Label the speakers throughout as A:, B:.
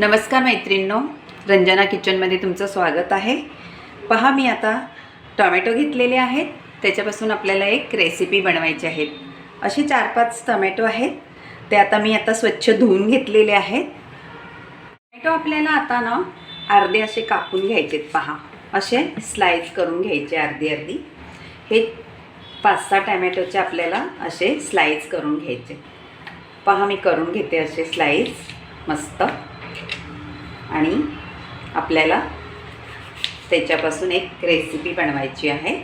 A: नमस्कार मैत्रिणींनो रंजना किचनमध्ये तुमचं स्वागत आहे. पहा मी आता टोमॅटो घेतलेले आहेत. त्याच्यापासून आपल्याला एक रेसिपी बनवायची आहेत असे चार पाच टोमॅटो आहेत. ते आता मी आता स्वच्छ धुवून घेतलेले आहेत. टोमॅटो आपल्याला आता ना अर्धे असे कापून घ्यायचे पहा. असे स्लाइस करून घ्यायचे अर्धी अर्धी. हे पाच सहा टॅमॅटोचे आपल्याला असे स्लाइस करून घ्यायचे. पहा मी करून घेते असे स्लाइस मस्त. आणि आपल्याला त्याच्यापासून एक रेसिपी बनवायची आहे.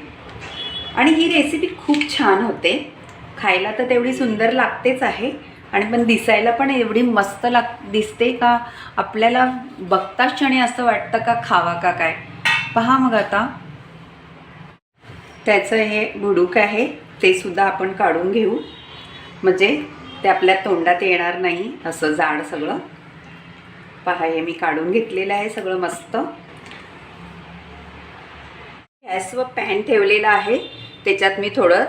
A: आणि ही रेसिपी खूप छान होते. खायला तर तेवढी सुंदर लागतेच आहे. आणि पण दिसायला पण एवढी मस्त लाग दिसते का? आपल्याला बघताच क्षणी असं वाटतं का खावा का काय? पहा मग आता. त्याचं हे बुडूक आहे. ते सुद्धा आपण काढून घेऊ. म्हणजे ते आपल्या तोंडात येणार नाही असं जाड सगळं. पहा हे मी काढून घेतलेलं आहे सगळं मस्त. गॅसवर पॅन ठेवलेला आहे. त्याच्यात मी थोडं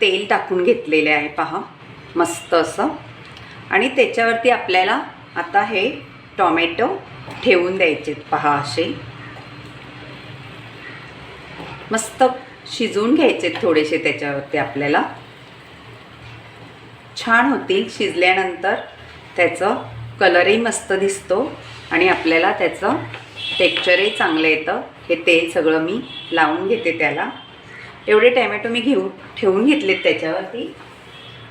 A: तेल टाकून घेतलेले आहे पहा. मस्त असं. आणि त्याच्यावरती आपल्याला आता हे टॉमॅटो ठेवून द्यायचे पहा असे. मस्त शिजवून घ्यायचे थोडेसे त्याच्यावरती आपल्याला. छान होतील शिजल्यानंतर त्याचं कलरही मस्त दिसतो आणि आपल्याला त्याचं टेक्चरही चांगलं येतं. हे तेल सगळं मी लावून घेते त्याला. एवढे टॅमॅटो मी घेऊन ठेवून घेतलेत त्याच्यावरती.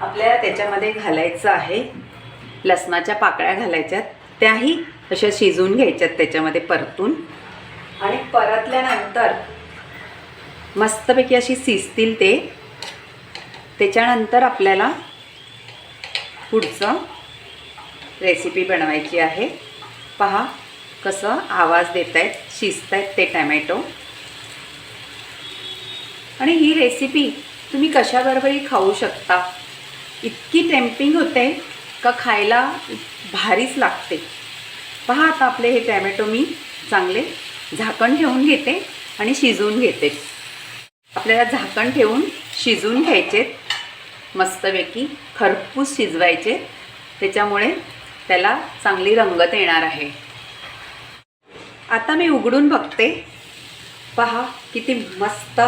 A: आपल्याला त्याच्यामध्ये घालायचं आहे. लसणाच्या पाकळ्या घालायच्यात. त्याही अशा शिजवून घ्यायच्यात त्याच्यामध्ये परतून. आणि परतल्यानंतर मस्तपैकी अशी शिजतील ते. त्याच्यानंतर आपल्याला पुढचं रेसिपी बनवायची आहे. पहा कसं आवाज देत आहेत शिजत आहेत ते टॅमॅटो. आणि ही रेसिपी तुम्ही कशाबरोबरही खाऊ शकता? इतकी टेम्पिंग होते का खायला भारीच लागते. पहा आता आपले हे टॅमॅटो मी चांगले झाकण ठेवून घेते आणि शिजवून घेते. आपल्याला झाकण ठेवून शिजवून घ्यायचेत. मस्तपैकी खरपूस शिजवायचे. त्याच्यामुळे त्याला चांगली रंगत येणार आहे. आता मी उघडून बघते. पहा किती मस्त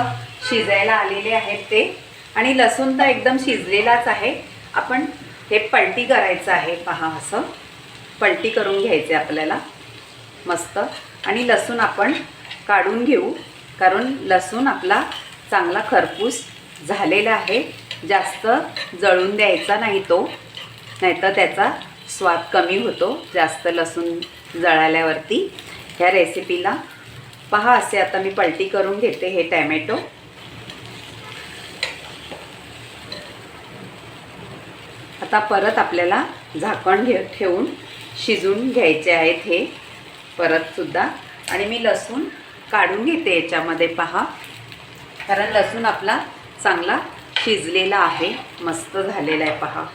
A: शिजायला आलेले आहेत ते. आणि लसूण तर एकदम शिजलेलाच आहे. आपण हे पलटी करायचं आहे. पहा असं. पलटी करून घ्यायचे आपल्याला. मस्त. आणि लसूण आपण काढून घेऊ. कारण लसूण आपला चांगला खरपूस झालेला आहे. जास्त जळून द्यायचा नाही तो. नाहीतर त्याचा स्वाद कमी होतो जास्त लसूण जळाल्यावरती. ह्या रेसिपीला पहा असे आता मी पलटी करून घेते हे टॅमॅटो. आता परत आपल्याला झाकण घे ठेवून शिजून घ्यायचे आहेत हे. परतसुद्धा आणि मी लसूण काढून घेते याच्यामध्ये पहा. कारण लसूण आपला चांगला शिजलेला आहे मस्त झालेला आहे पहा.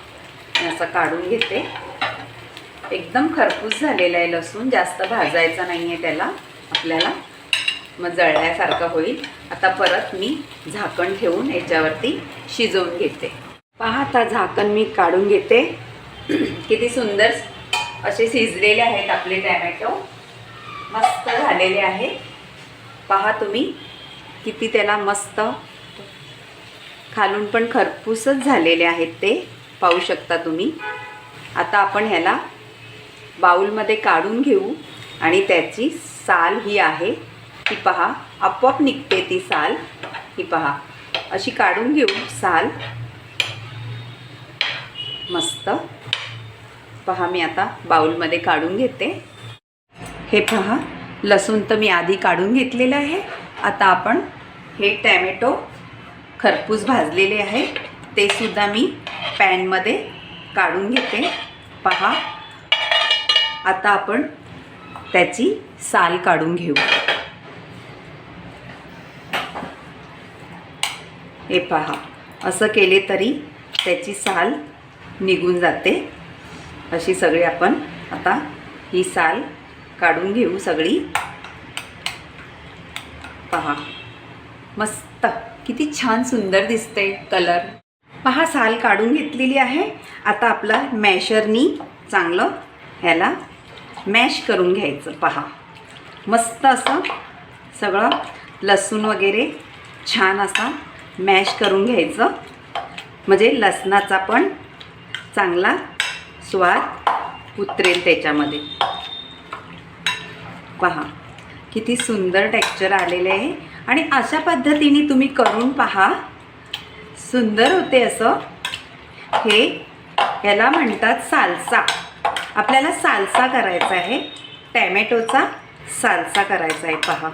A: मी असं काढून घेते. एकदम खरपूस झालेला आहे लसूण. जास्त भाजायचा नाही आहे त्याला. आपल्याला मग जळल्यासारखं होईल. आता परत मी झाकण ठेवून याच्यावरती शिजवून घेते. पहा आता झाकण मी काढून घेते. किती सुंदर असे शिजलेले आहेत आपले टॅमॅटो. मस्त झालेले आहे पहा तुम्ही किती त्याला मस्त खालून पण खरपूसच झालेले आहेत ते. पाहू शकता तुम्ही. आता आपण ह्याला बाऊलमध्ये काढून घेऊ. आणि त्याची साल ही आहे. ती पहा आपोआप निघते ती साल. ही पहा. अशी काढून घेऊ साल. मस्त. पहा मी आता बाऊलमध्ये काढून घेते. हे पहा लसूण तर मी आधी काढून घेतलेलं आहे. आता आपण हे टॅमॅटो खरपूस भाजलेले आहे. ते सुद्धा मी पॅनमध्ये काढून घेते. पहा आता आपण त्याची साल काढून घेऊ. हे पहा असं केले तरी त्याची साल निघून जाते. अशी सगळी आपण आता ही साल काढून घेऊ सगळी. पहा मस्त किती छान सुंदर दिसते कलर. पहा साल काढून घेतलेली आहे. आता आपला मॅशरनी चांगलं ह्याला मॅश करून घ्यायचं पहा. मस्त असं सगळं लसूण वगैरे छान असा मॅश करून घ्यायचं. म्हणजे लसणाचा पण चांगला स्वाद उतरेल त्याच्यामध्ये. पहा किती सुंदर टेक्स्चर आलेले आहे. आणि अशा पद्धतीने तुम्ही करून पहा. सुंदर होते असं. हे याला म्हणतात सालसा. आपल्याला सालसा करायचा आहे. टॅमॅटोचा सालसा करायचा आहे. पहा.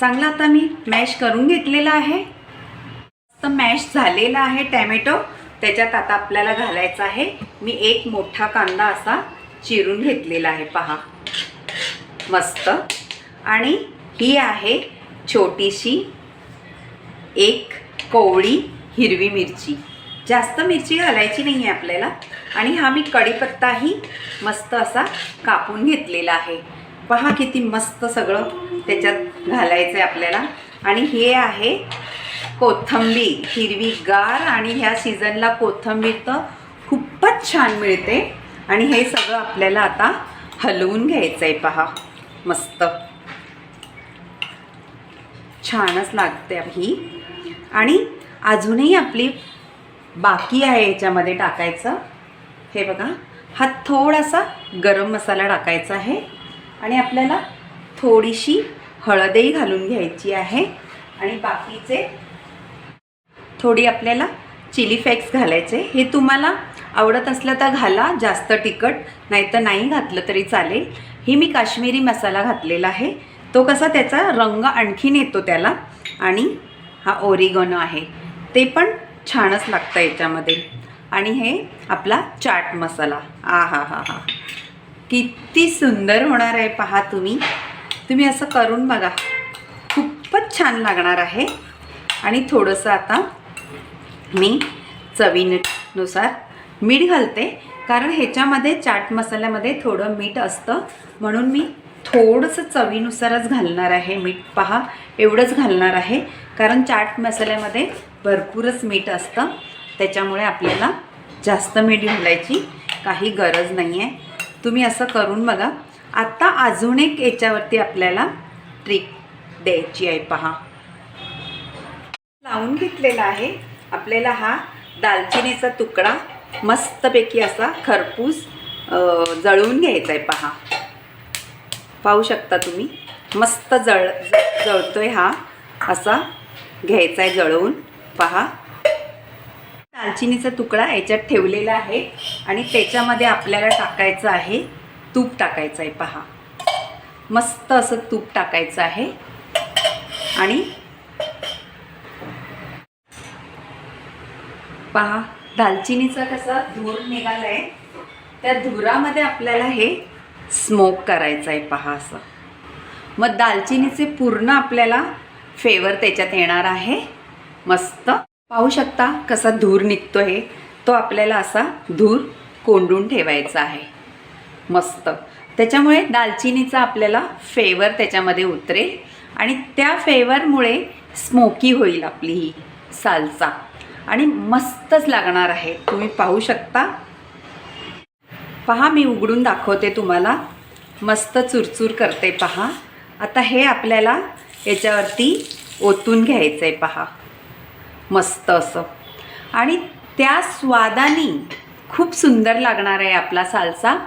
A: चांगला आता मी मॅश करून घेतलेला आहे. मस्त मॅश झालेला आहे टॅमॅटो. त्याच्यात आता आपल्याला घालायचा आहे. मी एक मोठा कांदा असा चिरून घेतलेला आहे. पहा. मस्त. आणि ही आहे छोटीशी एक कोवळी हिरवी मिरची. जास्त मिरची घालायची नाही आहे आपल्याला. आणि हा मी कढीपत्ताही मस्त असा कापून घेतलेला आहे. पहा किती मस्त सगळं त्याच्यात घालायचं आहे आपल्याला. आणि हे आहे कोथंबीर हिरवीगार आणि ह्या सीझनला कोथंबीर तर खूपच छान मिळते. आणि हे सगळं आपल्याला आता हलवून घ्यायचं आहे पहा. मस्त. छानच लागते ही. आणि अजूनही आपली बाकी आहे याच्यामध्ये टाकायचं. हे बघा हा थोडासा गरम मसाला टाकायचा आहे. आणि आपल्याला थोडीशी हळदही घालून घ्यायची आहे. आणि बाकीचे थोडी आपल्याला चिली फ्लेक्स घालायचे. हे तुम्हाला आवडत असलं तर घाला जास्त तिखट नाही तर नाही घातलं तरी चालेल. ही मी काश्मीरी मसाला घातलेला आहे. तो कसा त्याचा रंग आणखीन येतो त्याला. आणि हा ओरिगोनो आहे. ते पण छानच लागतं याच्यामध्ये. आणि हे आपला चाट मसाला. आ हा हा हा. किती सुंदर होणार आहे पहा तुम्ही. तुम्ही असं करून बघा. खूपच छान लागणार आहे. आणि थोडंसं आता मी चवीनुसार मीठ घालते. कारण ह्याच्यामध्ये चाट मसाल्यामध्ये थोडं मीठ असतं. म्हणून मी थोडंसं चवीनुसारच घालणार आहे मीठ. पहा एवढंच घालणार आहे. कारण चाट मसाल्यामध्ये भरपूरच मीठ असतं. त्याच्यामुळे आपल्याला जास्त मीठ घालायची काही गरज नाही आहे तुम्ही असं करून बघा. आत्ता अजून एक याच्यावरती आपल्याला ट्रिक द्यायची आहे. पहा. लावून घेतलेला आहे. आपल्याला हा दालचिनीचा तुकडा मस्तपैकी असा खरपूस जळवून घ्यायचा आहे. पहा. पाहू शकता तुम्ही? मस्त जळ जळतो जळतोय हा असा घ्यायचा आहे जळवून पहा. दालचिनीचा तुकडा याच्यात ठेवलेला आहे आणि त्याच्यामध्ये आपल्याला टाकायचं आहे तूप टाकायचं आहे पहा. मस्त असं तूप टाकायचं आहे. आणि पहा दालचिनीचा कसा धूर निघाला आहे त्या धुरामध्ये आपल्याला हे स्मोक करायचं आहे पहा असं. मग दालचिनीचे पूर्ण आपल्याला फेवर त्याच्यात येणार आहे. मस्त. पाहू शकता कसा धूर निघतो आहे तो आपल्याला असा धूर कोंडून ठेवायचा आहे. मस्त. त्याच्यामुळे दालचिनीचा आपल्याला फेवर त्याच्यामध्ये उतरेल. आणि त्या फेवरमुळे स्मोकी होईल आपली ही सालसा आणि मस्तच लागणार आहे. तुम्ही पाहू शकता. पहा मी उघडून दाखवते तुम्हाला. मस्त चुरचूर करते पहा. आता हे आपल्याला याच्यावरती ओतून घ्यायचं आहे पहा. मस्त असं. आणि त्या स्वादाने खूप सुंदर लागणार आहे आपला सालसा.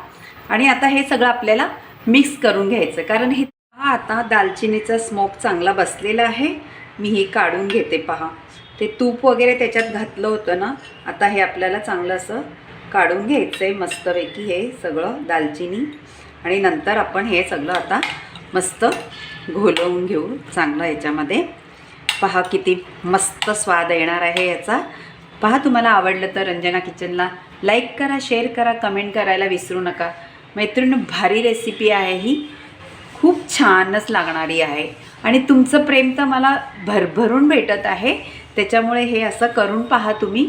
A: आणि आता हे सगळं आपल्याला मिक्स करून घ्यायचं. कारण हे पहा आता दालचिनीचा स्मोक चांगला बसलेला आहे. मी हे काढून घेते पहा. ते तूप वगैरे त्याच्यात घातलं होतं ना आता हे आपल्याला चांगलं असं काढून घ्यायचं आहे मस्तपैकी हे सगळं दालचिनी. आणि नंतर आपण हे सगळं आता मस्त घोलवून घेऊ चांगलं याच्यामध्ये. पहा किती मस्त स्वाद येणार आहे याचा. पहा तुम्हाला आवडलं तर रंजना किचनला लाईक करा शेअर करा कमेंट करायला विसरू नका. मैत्रीण भारी रेसिपी आहे ही. खूप छानच लागणारी आहे. आणि तुमचं प्रेम तर मला भरभरून भेटत आहे. त्याच्यामुळे हे असं करून पहा तुम्ही.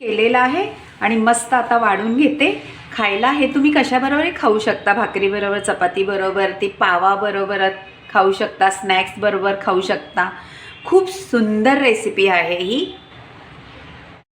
A: केलेलं आहे आणि मस्त आता वाढून घेते. खायला हे तुम्ही कशाबरोबरही खाऊ शकता. भाकरीबरोबर चपातीबरोबर ती पावाबरोबर खाऊ शकता स्नॅक्सबरोबर खाऊ शकता. खूप सुंदर रेसिपी आहे ही.